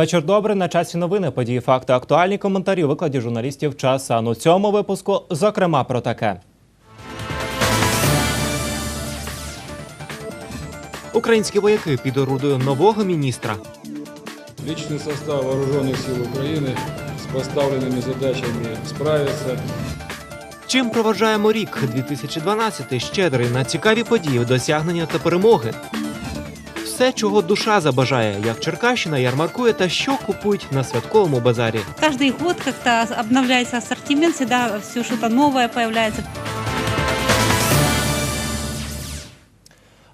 Вечір добрий на часі новини. Події, факти, актуальні коментарі у викладі журналістів час. А у цьому випуску, зокрема, про таке. Українські вояки під орудою нового міністра. Личный состав Вооруженных сил Украины с поставленными задачами справится. Чим проважаємо рік 2012 щедрий на цікаві події, досягнення та перемоги. Все, чого душа забажає, як Черкащина ярмаркує та що купують на святковому базарі. Каждый год як-то обновляється асортимент, завжди все що-то новое появляется.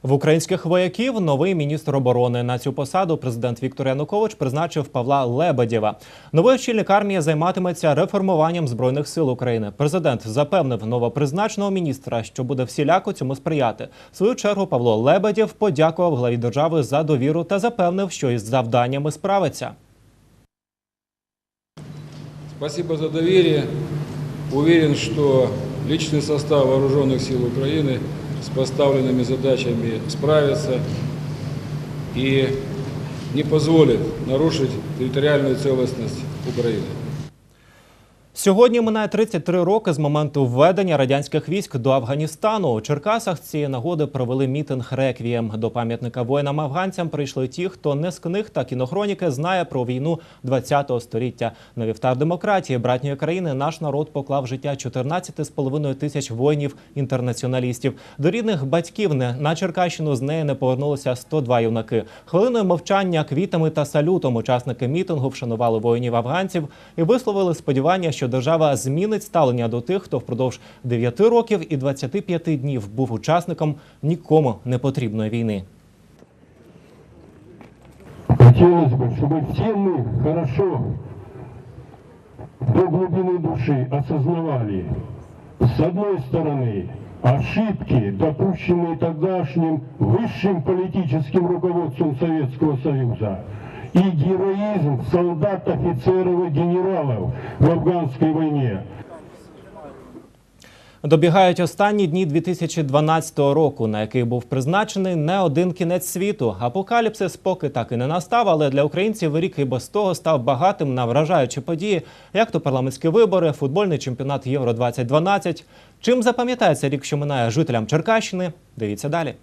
В українських вояків новий міністр оборони на цю посаду президент Віктор Янукович призначив Павла Лебедєва. Новий очільник армії займатиметься реформуванням збройних сил України. Президент запевнив новопризначеного міністра, що буде всіляко цьому сприяти. В свою чергу Павло Лебедєв подякував главі держави за довіру та запевнив, що із завданнями справиться. Спасибо за доверие. Уверен, что личный состав Вооруженных сил Украины с поставленными задачами справится и не позволит нарушить территориальную целостность Украины. Сьогодні минає 33 роки з моменту введення радянських військ до Афганістану. У Черкасах цієї нагоди провели мітинг реквієм. До пам'ятника воїнам-афганцям прийшли ті, хто не з книг та кінохроніки знає про війну 20-го століття. На вівтар демократії братньої країни наш народ поклав життя 14,5 тисяч воїнів-інтернаціоналістів. До рідних батьків не на Черкащину з неї не повернулося 102 юнаки. Хвилиною мовчання, квітами та салютом учасники мітингу вшанували воїнів афганців і висловили сподівання, що держава змінить ставлення до тих, хто впродовж 9 років і 25 днів був учасником нікому не потрібної війни. Хотелось бы, чтобы все мы хорошо до глубины души осознавали, с одной стороны, ошибки, допущенные тогдашним высшим политическим руководством Советского Союза, и героизм солдат, офицеров и генералов в афганской войне. Добігають останні дні 2012 року, на який був призначений не один кінець світу. Апокаліпсис поки так і не настав, але для українців рік і без того став багатим на вражаючі події, як то парламентські вибори, футбольний чемпіонат Євро 2012 Чим запам'ятається рік, що минає жителям Черкащини? Дивіться далі.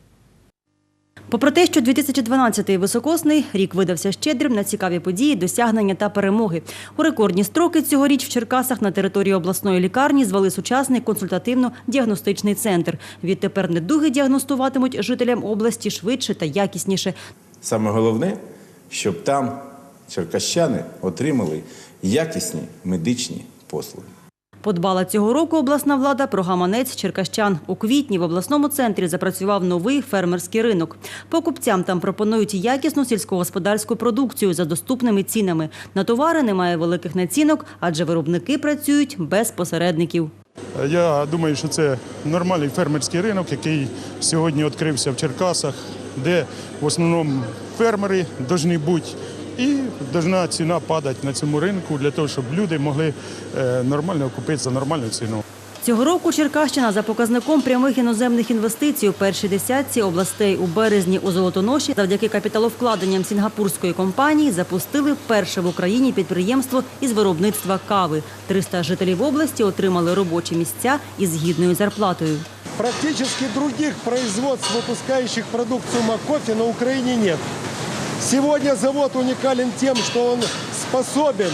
Попри те, що 2012-й високосний рік видався щедрим на цікаві події, досягнення та перемоги. У рекордні строки цьогоріч в Черкасах на території обласної лікарні звели сучасний консультативно-діагностичний центр. Відтепер недуги діагностуватимуть жителям області швидше та якісніше. Саме головне, щоб там черкащани отримали якісні медичні послуги. Подбала цього року обласна влада про гаманець черкащан. У квітні в обласному центрі запрацював новий фермерський ринок. Покупцям там пропонують якісну сільськогосподарську продукцію за доступними цінами. На товари немає великих націнок, адже виробники працюють без посередників. Я думаю, що це нормальний фермерський ринок, який сьогодні відкрився в Черкасах, де в основному фермери повинні бути. І повинна ціна падати на цьому ринку для того, щоб люди могли е, нормально купити за нормальну ціну. Цього року Черкащина за показником прямих іноземних інвестицій у першій десятці областей у березні у Золотоноші завдяки капіталовкладенням сінгапурської компанії запустили перше в Україні підприємство із виробництва кави. 300 жителів області отримали робочі місця із гідною зарплатою. Практически других производств, выпускающих продукцию Макофе на Украине нет. Сегодня завод уникален тем, что он способен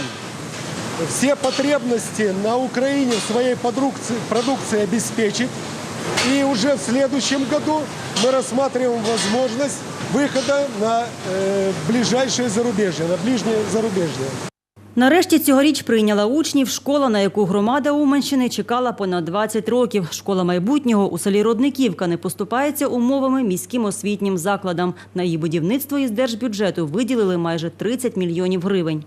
все потребности на Украине в своей продукции, продукции обеспечить. И уже в следующем году мы рассматриваем возможность выхода на э, ближайшее зарубежье, на ближнее зарубежье. Нарешті цьогоріч прийняла учнів школа, на яку громада Уманщини чекала понад 20 років. Школа майбутнього у селі Родниківка не поступається умовами міським освітнім закладам. На її будівництво із держбюджету виділили майже 30 мільйонів гривень.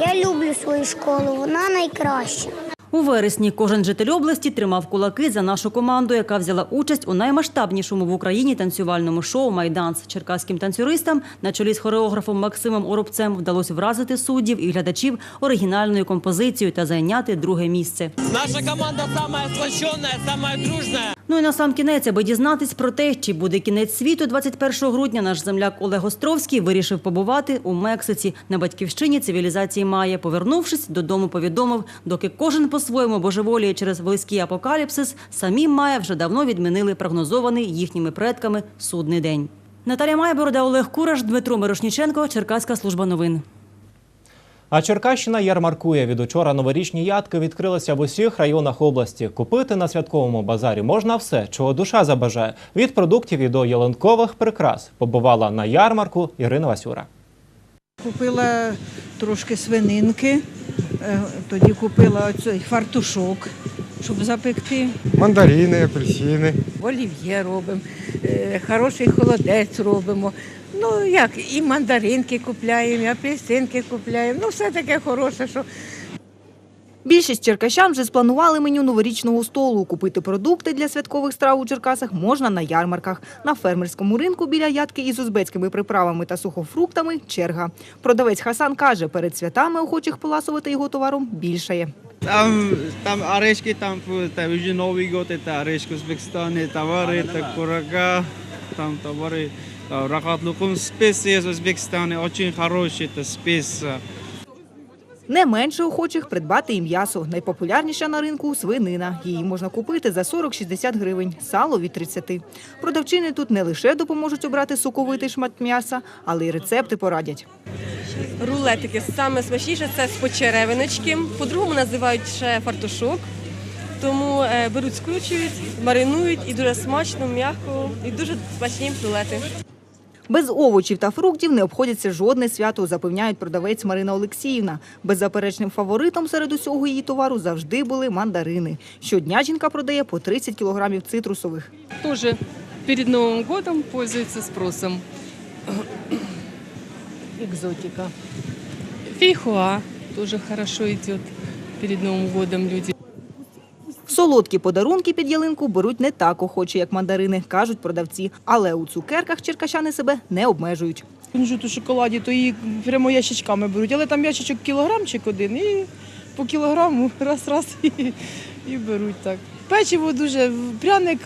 Я люблю свою школу, вона найкраща. У вересні кожен житель області тримав кулаки за нашу команду, яка взяла участь у наймасштабнішому в Україні танцювальному шоу Майданс. Черкаським танцюристам на чолі з хореографом Максимом Оробцем вдалося вразити суддів і глядачів оригінальною композицією та зайняти друге місце. Наша команда самая сплоченная, саме дружная. Ну і на сам кінець, аби дізнатись про те, чи буде кінець світу 21 грудня, наш земляк Олег Островський вирішив побувати у Мексиці на батьківщині цивілізації Майя. Повернувшись додому, повідомив, доки кожен по-своєму божеволіє через близький апокаліпсис, самі Майя вже давно відмінили прогнозований їхніми предками судний день. Наталія Майборода, Олег Кураш, Дмитро Мирошніченко, Черкаська служба новин. А Черкащина ярмаркує. Від учора новорічні ядки відкрилися в усіх районах області. Купити на святковому базарі можна все, чого душа забажає. Від продуктів і до ялинкових прикрас. Побувала на ярмарку Ірина Васюра. Купила трошки свининки, е, тоді купила оцей фартушок, щоб запекти. Мандарины, апельсины. Олів'є робимо, е, хороший холодець робимо. Ну як, і мандаринки купляємо, і апельсинки купляємо. Ну все таке хороше, що Більшість черкащан вже спланували меню новорічного столу. Купити продукти для святкових страв у Черкасах можна на ярмарках. На фермерському ринку біля ядки із узбецькими приправами та сухофруктами – черга. Продавець Хасан каже, перед святами охочих поласувати його товаром більшає. Там, там орешки, там, там уже Новый год, это орешки Узбекистана, товары, это курага, там товары, э, рахат лукум, специи из Узбекистана, очень хорошие, это специя. Не менше охочих придбати і м'ясо. Найпопулярніша на ринку – свинина. Її можна купити за 40-60 гривень, сало – від 30. Продавчини тут не лише допоможуть обрати соковитий шмат м'яса, але й рецепти порадять. Рулетики саме смачніше це з почеревиночки. По-другому називають ще фартушок. Тому е, беруть, скручують, маринують і дуже смачно, м'яко, і дуже смачні рулети. Без овочів та фруктів не обходяться жодне свято, запевняють продавець Марина Олексіївна. Беззаперечним фаворитом серед усього її товару завжди були мандарини. Щодня жінка продає по 30 кілограмів цитрусових. Тоже перед Новим годом пользуються спросом. екзотика. Фейхоа тоже хорошо йде перед Новим годом люди. Солодкі подарунки під ялинку беруть не так охоче, як мандарини, кажуть продавці. Але у цукерках черкащани себе не обмежують. У шоколаді, то її прямо ящичками беруть, але там ящичок кілограмчик один і по кілограму раз-раз і, і беруть так. Печиво дуже, пряник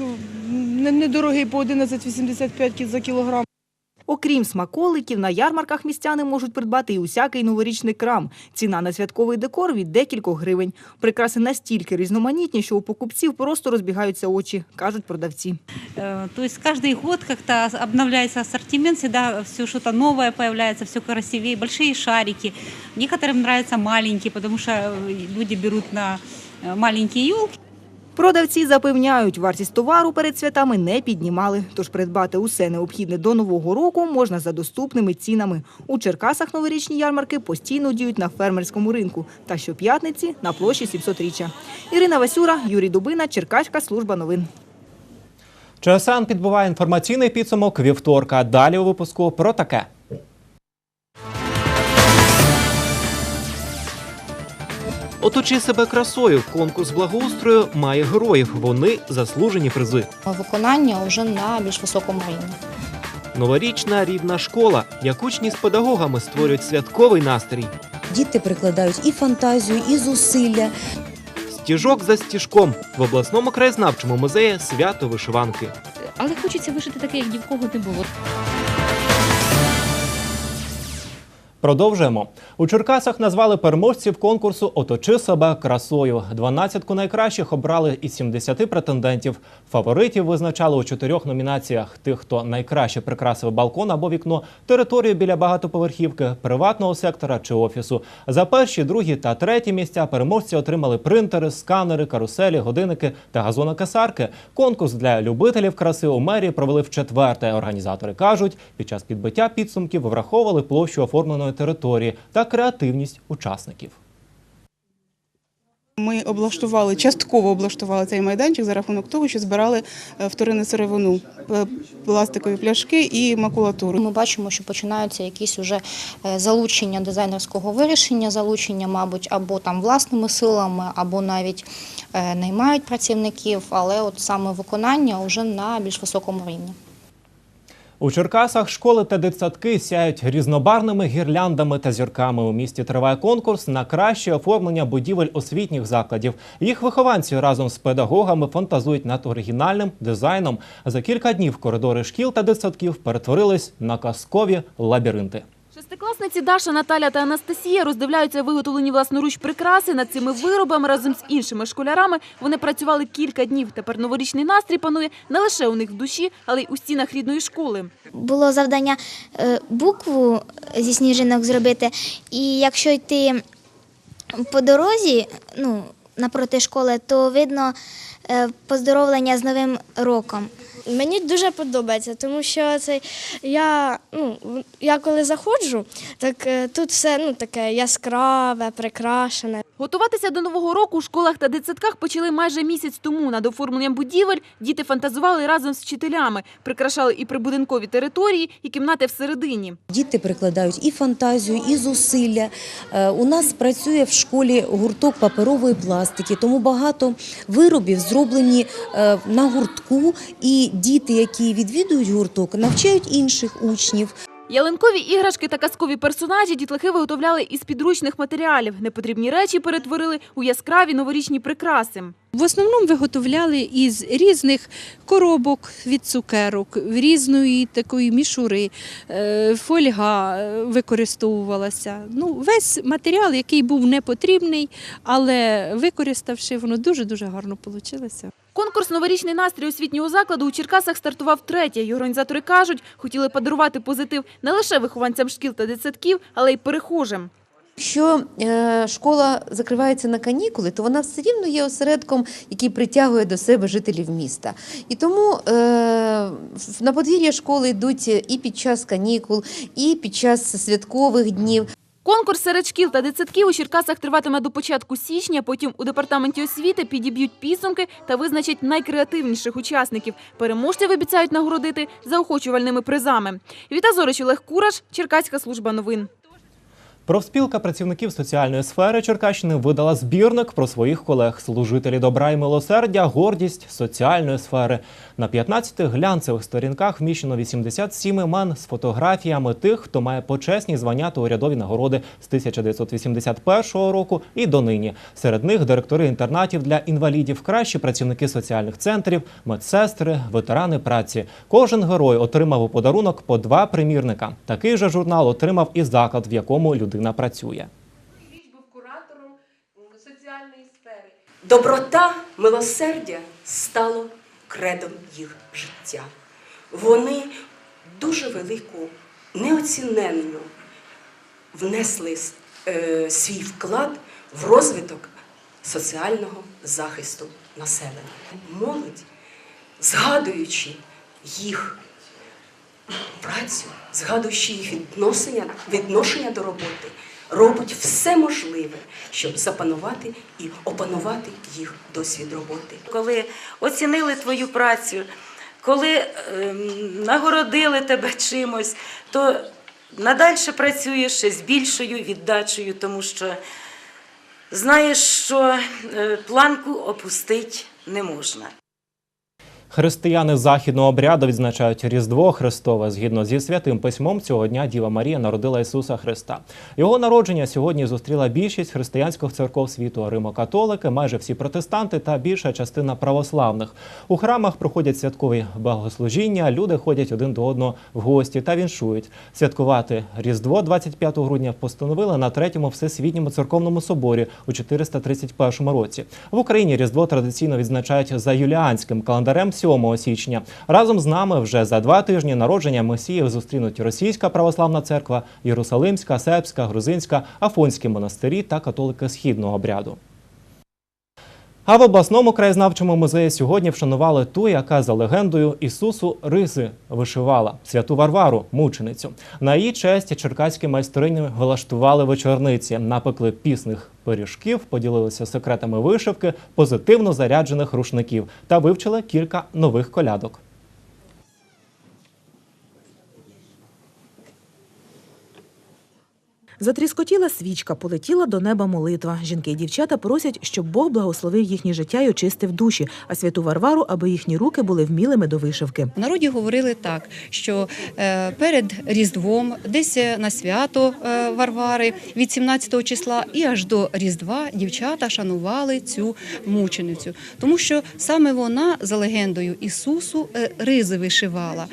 недорогий по 11,85 за кілограм. Окрім смаколиків, на ярмарках містяни можуть придбати і усякий новорічний крам. Ціна на святковий декор від декількох гривень. Прикраси настільки різноманітні, що у покупців просто розбігаються очі, кажуть продавці. Э, То есть каждый год как-то обновляется ассортимент, всегда все что-то новое появляется, все красивее, большие шарики. Некоторым нравятся маленькие, потому что э, люди берут на э, маленькие елки. Продавці запевняють, вартість товару перед святами не піднімали, тож придбати усе необхідне до Нового року можна за доступними цінами. У Черкасах новорічні ярмарки постійно діють на фермерському ринку та щоп'ятниці на площі 700-річчя. Ірина Васюра, Юрій Дубина, Черкаська служба новин. ЧСН підбиває інформаційний підсумок вівторка. Далі у випуску про таке. Оточи себе красою. Конкурс благоустрою має героїв. Вони заслужені призи. Виконання вже на більш високому рівні. Новорічна рідна школа, як учні з педагогами створюють святковий настрій. Діти прикладають і фантазію, і зусилля. Стіжок за стіжком в обласному краєзнавчому музеї свято вишиванки. Але хочеться вишити таке, як ні в кого не було. Продовжуємо. У Черкасах назвали переможців конкурсу Оточи себе красою. Дванадцятку найкращих обрали із 70 претендентів. Фаворитів визначали у чотирьох номінаціях: тих, хто найкраще прикрасив балкон або вікно, територію біля багатоповерхівки, приватного сектора чи офісу. За перші, другі та треті місця переможці отримали принтери, сканери, каруселі, годинники та газонокосарки. Конкурс для любителів краси у мерії провели вчетверте. Організатори кажуть, під час підбиття підсумків враховували площу оформленої території та креативність учасників. Ми облаштували, частково облаштували цей майданчик за рахунок того, що збирали е, вторинну сировину, пластикові пляшки і макулатуру. Ми бачимо, що починаються якісь уже е, залучення дизайнерського вирішення, залучення, мабуть, або там власними силами, або навіть е, наймають працівників, але от саме виконання вже на більш високому рівні. У Черкасах школи та дитсадки сяють різнобарними гірляндами та зірками. У місті триває конкурс на краще оформлення будівель освітніх закладів. Їх вихованці разом з педагогами фантазують над оригінальним дизайном. За кілька днів коридори шкіл та дитсадків перетворились на казкові лабіринти. Шестикласниці Даша, Наталя та Анастасія роздивляються виготовлені власноруч прикраси. Над цими виробами разом з іншими школярами вони працювали кілька днів. Тепер новорічний настрій панує не лише у них в душі, але й у стінах рідної школи. було завдання е, букву зі сніжинок зробити. І якщо йти по дорозі, ну, напроти школи, то видно е, поздоровлення з Новим роком. Мені дуже подобається, тому що це я, ну, я коли заходжу, так е, тут все ну, таке яскраве, прикрашене. Готуватися до нового року у школах та дитсадках почали майже місяць тому. Над оформленням будівель діти фантазували разом з вчителями, прикрашали і прибудинкові території, і кімнати всередині. Діти прикладають і фантазію, і зусилля. Е, У нас працює в школі гурток паперової пластики, тому багато виробів зроблені е, на гуртку, і діти, які відвідують гурток, навчають інших учнів. Ялинкові іграшки та казкові персонажі дітлахи виготовляли із підручних матеріалів. Непотрібні речі перетворили у яскраві новорічні прикраси. В основному виготовляли із різних коробок від цукерок, різної такої мішури, е, фольга е, використовувалася. Ну, весь матеріал, який був не потрібний, але використавши, воно дуже-дуже гарно вийшло. Конкурс «Новорічний настрій освітнього закладу» у Черкасах стартував третє. І організатори кажуть, хотіли подарувати позитив не лише вихованцям шкіл та дитсадків, але й перехожим. Якщо е, школа закривається на канікули, то вона все рівно є осередком, який притягує до себе жителів міста. І тому е, на подвір'я школи йдуть і під час канікул, і під час святкових днів. Конкурс серед шкіл та дитсадків у Черкасах триватиме до початку січня. Потім у департаменті освіти підіб'ють підсумки та визначать найкреативніших учасників. Переможців обіцяють нагородити заохочувальними призами. Віта Зорич, Олег Кураш, Черкаська служба новин. Профспілка працівників соціальної сфери Черкащини видала збірник про своїх колег. Служителі добра і милосердя, гордість соціальної сфери. На 15 глянцевих сторінках вміщено 87 імен з фотографіями тих, хто має почесні звання та урядові нагороди з 1981 року і донині. Серед них директори інтернатів для інвалідів, кращі працівники соціальних центрів, медсестри, ветерани праці. Кожен герой отримав у подарунок по два примірника. Такий же журнал отримав і заклад, в якому людина працює. Доброта, милосердя стало кредом їх життя. Вони дуже велику, неоціненну внесли е, свій вклад в розвиток соціального захисту населення. Молодь, згадуючи їх працю, згадуючи їх відношення, відношення до роботи, робить все можливе, щоб запанувати і опанувати їх досвід роботи. коли оцінили твою працю, коли ем, нагородили тебе чимось, то надальше працюєш з більшою віддачею, тому що знаєш, що е, планку опустити не можна. Християни західного обряду відзначають Різдво Христове. Згідно зі святим письмом, цього дня Діва Марія народила Ісуса Христа. Його народження сьогодні зустріла більшість християнських церков світу Римо-католики, майже всі протестанти та більша частина православних. У храмах проходять святкові богослужіння. Люди ходять один до одного в гості та віншують. Святкувати Різдво 25 грудня постановили на третьому всесвітньому церковному соборі у 431 році. В Україні Різдво традиційно відзначають за юліанським календарем 7 січня. Разом з нами вже за два тижні народження Месіїв зустрінуть Російська православна церква, Єрусалимська, Сербська, Грузинська, Афонські монастирі та католики східного обряду. А в обласному краєзнавчому музеї сьогодні вшанували ту, яка за легендою Ісусу риси вишивала святу Варвару, мученицю. На її честь черкаські майстрині влаштували вечорниці, напекли пісних пиріжків, поділилися секретами вишивки, позитивно заряджених рушників та вивчили кілька нових колядок. Затріскотіла свічка, полетіла до неба молитва. Жінки і дівчата просять, щоб Бог благословив їхнє життя й очистив душі, а святу Варвару, аби їхні руки були вмілими до вишивки. В народі говорили так, що е, перед Різдвом, десь е, на свято е, Варвари від 17 числа і аж до Різдва дівчата шанували цю мученицю, тому що саме вона, за легендою Ісусу, ризи вишивала.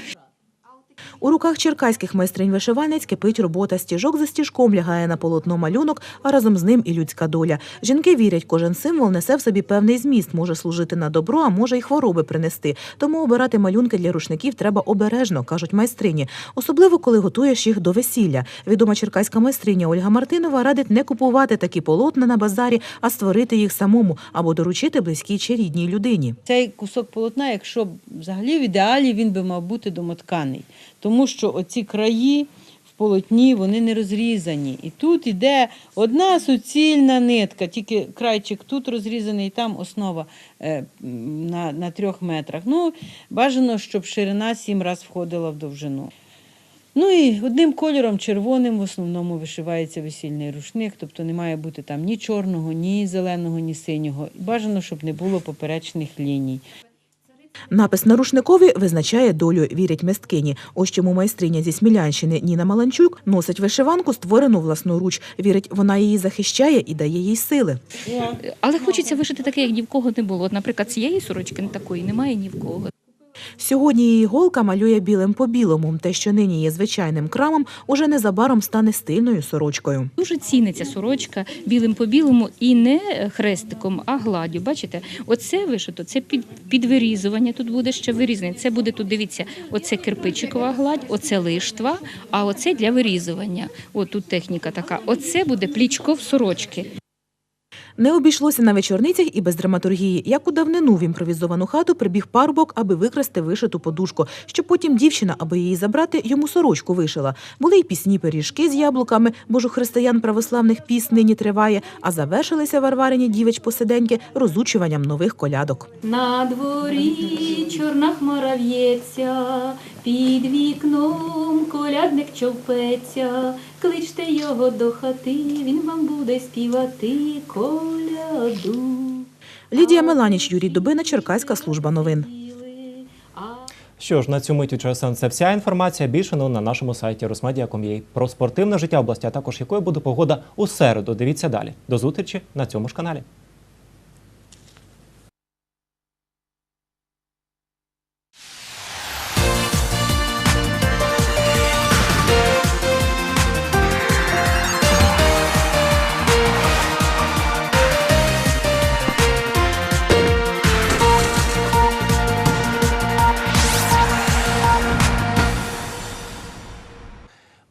У руках черкаських майстринь вишивальниць кипить робота. Стіжок за стіжком лягає на полотно малюнок, а разом з ним і людська доля. Жінки вірять, кожен символ несе в собі певний зміст, може служити на добро, а може й хвороби принести. Тому обирати малюнки для рушників треба обережно, кажуть майстрині. Особливо, коли готуєш їх до весілля. Відома черкаська майстриня Ольга Мартинова радить не купувати такі полотна на базарі, а створити їх самому або доручити близькій чи рідній людині. Цей кусок полотна, якщо взагалі в ідеалі він би мав бути домотканий, тому що оці краї в полотні вони не розрізані. І тут іде одна суцільна нитка, тільки крайчик тут розрізаний, і там основа е, на, на трьох метрах. Ну, бажано, щоб ширина сім раз входила в довжину. Ну і одним кольором червоним в основному вишивається весільний рушник, тобто не має бути там ні чорного, ні зеленого, ні синього. Бажано, щоб не було поперечних ліній. Напис на рушникові визначає долю, вірять мисткині. Ось чому майстриня зі Смілянщини Ніна Маланчук носить вишиванку, створену власноруч. Вірить, вона її захищає і дає їй сили. Але хочеться вишити таке, як ні в кого не було. От, Наприклад, цієї сорочки такої немає ні в кого. Сьогодні її голка малює білим по білому. Те, що нині є звичайним крамом, уже незабаром стане стильною сорочкою. Дуже ціниться сорочка білим по білому і не хрестиком, а гладдю. Бачите, оце вишито, це під, підвирізування. Тут буде ще вирізання. Це буде тут, дивіться, оце кирпичикова гладь, оце лиштва, а оце для вирізування. От тут техніка така. Оце буде плічков сорочки. Не обійшлося на вечорницях і без драматургії. Як у давнину в імпровізовану хату прибіг парубок, аби викрасти вишиту подушку, щоб потім дівчина, аби її забрати, йому сорочку вишила. Були й пісні пиріжки з яблуками, бо ж у християн православних піс нині триває, а завершилися варварині дівич посиденьки розучуванням нових колядок. На дворі чорна хмара в'ється, під вікном колядник човпеться, кличте його до хати, він вам буде співати коляду. Лідія Меланіч, Юрій Дубина, Черкаська служба новин. Що ж, на цю мить у це вся інформація. Більше ну, на нашому сайті rosmedia.com.ua. Про спортивне життя області, а також якою буде погода у середу. Дивіться далі. До зустрічі на цьому ж каналі.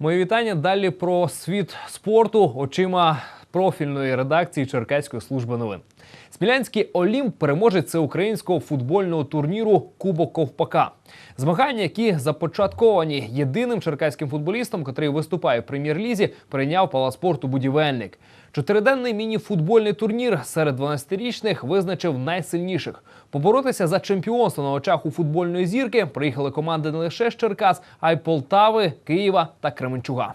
Мої вітання далі про світ спорту. Очима профільної редакції Черкаської служби новин. Смілянський Олімп переможець всеукраїнського футбольного турніру Кубок Ковпака. Змагання, які започатковані єдиним черкаським футболістом, котрий виступає в прем'єр-лізі, прийняв палац спорту будівельник. Чотириденний міні-футбольний турнір серед 12-річних визначив найсильніших. Поборотися за чемпіонство на очах у футбольної зірки приїхали команди не лише з Черкас, а й Полтави, Києва та Кременчуга.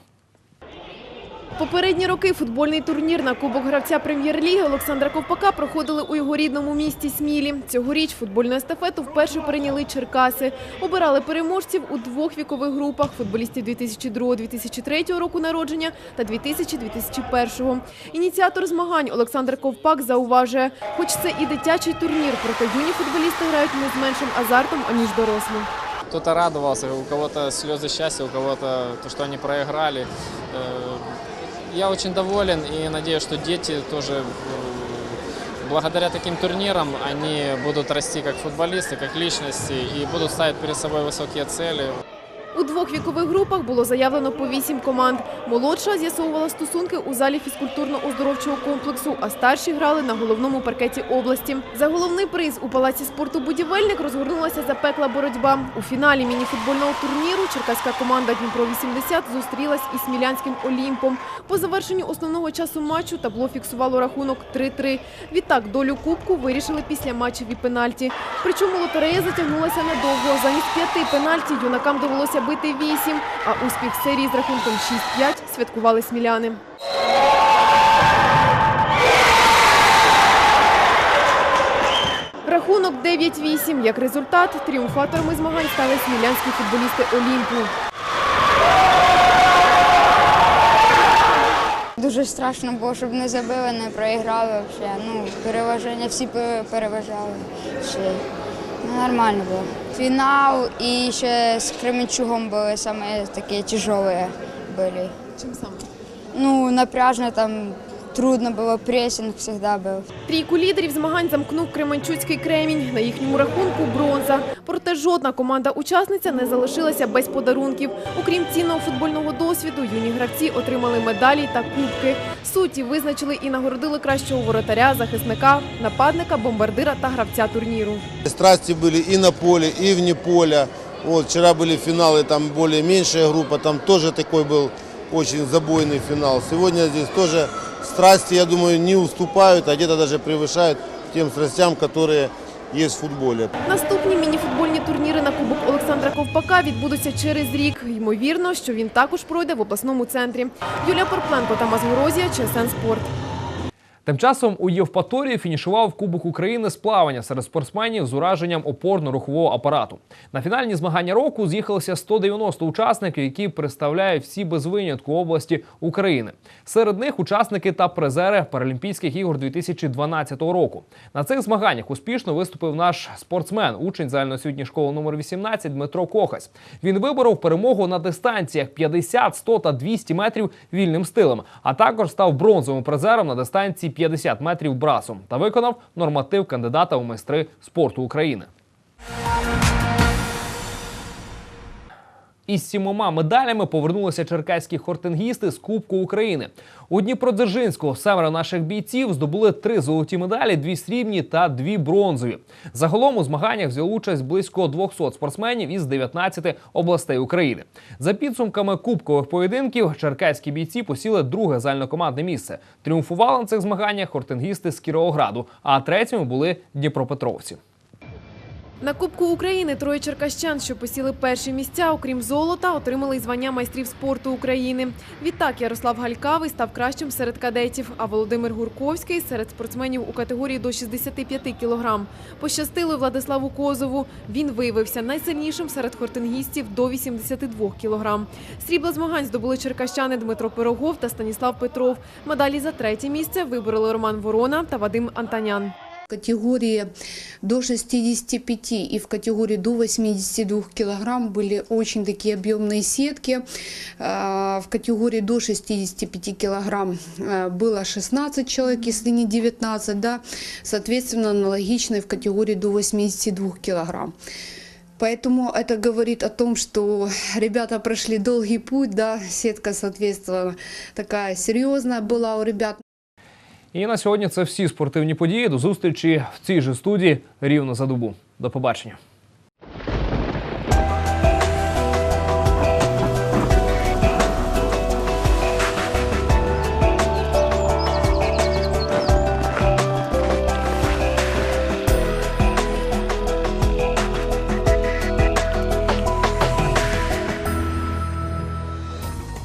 Попередні роки футбольний турнір на Кубок гравця прем'єр-ліги Олександра Ковпака проходили у його рідному місті Смілі. Цьогоріч футбольну естафету вперше прийняли Черкаси. Обирали переможців у двох вікових групах – футболістів 2002-2003 року народження та 2000-2001. Ініціатор змагань Олександр Ковпак зауважує, хоч це і дитячий турнір, проте юні футболісти грають не з меншим азартом, аніж дорослі. Кто-то радовался, у кого-то слезы счастья, у кого-то то, что они Э, Я очень доволен и надеюсь, что дети тоже э, благодаря таким турнирам они будут расти как футболисты, как личности и будут ставить перед собой высокие цели. У двох вікових групах було заявлено по вісім команд. Молодша з'ясовувала стосунки у залі фізкультурно-оздоровчого комплексу, а старші грали на головному паркеті області. За головний приз у палаці спорту «Будівельник» розгорнулася запекла боротьба. У фіналі мініфутбольного турніру черкаська команда «Дніпро-80» зустрілась із Смілянським «Олімпом». По завершенню основного часу матчу табло фіксувало рахунок 3-3. Відтак долю кубку вирішили після матчеві пенальті. Причому лотерея затягнулася надовго. Замість п'яти пенальті юнакам довелося забити 8, а успіх серії з рахунком 6-5 святкували сміляни. Рахунок 9-8. Як результат, тріумфаторами змагань стали смілянські футболісти Олімпу. Дуже страшно було, щоб не забили, не проіграли взагалі. Ну, переваження всі переважали. Нормально було. Фінал і ще з Кременчугом були саме такі тяжелі були. Чим саме? Ну, напряжно там трудно було, пресинг завжди був. Трійку лідерів змагань замкнув Кременчуцький кремінь. На їхньому рахунку бронза. Проте жодна команда-учасниця не залишилася без подарунків. Окрім цінного футбольного досвіду, юні гравці отримали медалі та кубки. Судді визначили і нагородили кращого воротаря, захисника, нападника, бомбардира та гравця турніру. Страсти были и на поле, и вне поля. Вот, вчера были финалы, там более меньшая группа, там тоже такой был очень забойный финал. Сегодня здесь тоже страсти, я думаю, не уступают, а где-то даже превышают тем страстям, которые есть в футболе. Наступні мініфутбольні турніри на Кубок Олександра Ковпака відбудуться через рік. Ймовірно, що він також пройде в обласному центрі. Юлія Порпленко, Тамас Горозія, ЧСН Спорт. Тим часом у Євпаторії фінішував Кубок України з плавання серед спортсменів з ураженням опорно-рухового апарату. На фінальні змагання року з'їхалося 190 учасників, які представляють всі без винятку області України. Серед них учасники та призери Паралімпійських ігор 2012 року. На цих змаганнях успішно виступив наш спортсмен, учень загальноосвітньої школи номер 18 Дмитро Кохась. Він виборов перемогу на дистанціях 50, 100 та 200 метрів вільним стилем, а також став бронзовим призером на дистанції 50 метрів брасом та виконав норматив кандидата у майстри спорту України. Із сімома медалями повернулися черкаські хортингісти з Кубку України. У Дніпродзержинську семеро наших бійців здобули три золоті медалі, дві срібні та дві бронзові. Загалом у змаганнях взяли участь близько 200 спортсменів із 19 областей України. За підсумками кубкових поєдинків, черкаські бійці посіли друге загальнокомандне місце. Тріумфували на цих змаганнях хортингісти з Кіровограду, а третіми були дніпропетровці. На Кубку України троє черкащан, що посіли перші місця, окрім золота, отримали звання майстрів спорту України. Відтак Ярослав Галькавий став кращим серед кадетів, а Володимир Гурковський серед спортсменів у категорії до 65 кілограм. Пощастило Владиславу Козову. Він виявився найсильнішим серед хортингістів до 82 кілограм. Срібла змагань здобули черкащани Дмитро Пирогов та Станіслав Петров. Медалі за третє місце вибороли Роман Ворона та Вадим Антанян. Категории до 65 и в категории до 82 килограмм были очень такие объемные сетки. В категории до 65 килограмм было 16 человек, если не 19, да. Соответственно, аналогично в категории до 82 килограмм. Поэтому это говорит о том, что ребята прошли долгий путь, да, сетка, соответственно, такая серьезная была у ребят. І на сьогодні це всі спортивні події. До зустрічі в цій же студії рівно за добу. До побачення.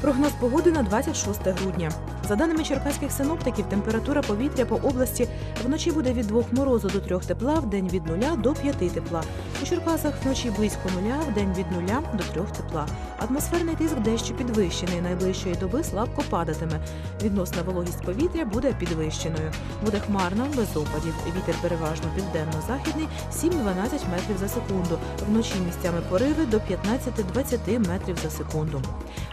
Прогноз погоди на 26 грудня. За даними черкаських синоптиків, температура повітря по області вночі буде від 2 морозу до 3 тепла, в день від 0 до 5 тепла. У Черкасах вночі близько 0, в день від 0 до 3 тепла. Атмосферний тиск дещо підвищений. Найближчої доби слабко падатиме. Відносна вологість повітря буде підвищеною. Буде хмарно, без опадів. Вітер переважно південно-західний 7-12 метрів за секунду. Вночі місцями пориви до 15-20 метрів за секунду.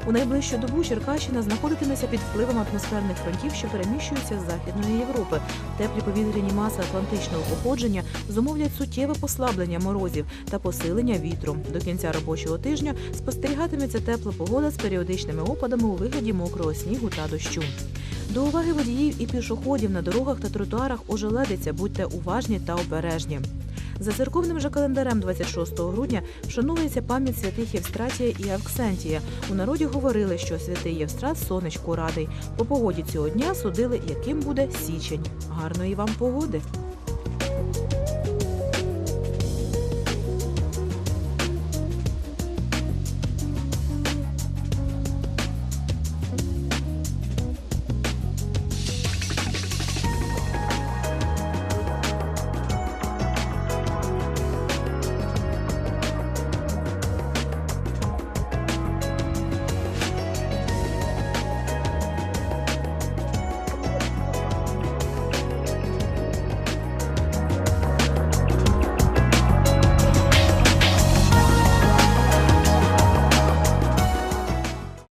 У найближчу добу Черкащина знаходитиметься під впливом атмосферних фронтів, що переміщуються з Західної Європи. Теплі повітряні маси атлантичного походження зумовлять суттєве послаблення морозів та посилення вітру. До кінця робочого тижня спостерігатиметься тепла погода з періодичними опадами у вигляді мокрого снігу та дощу. До уваги водіїв і пішоходів на дорогах та тротуарах ожеледиться, будьте уважні та обережні. За церковним же календарем 26 грудня вшановується пам'ять святих Євстратія і Авксентія. У народі говорили, що святий Євстрат сонечку радий. По погоді цього дня судили, яким буде січень. Гарної вам погоди!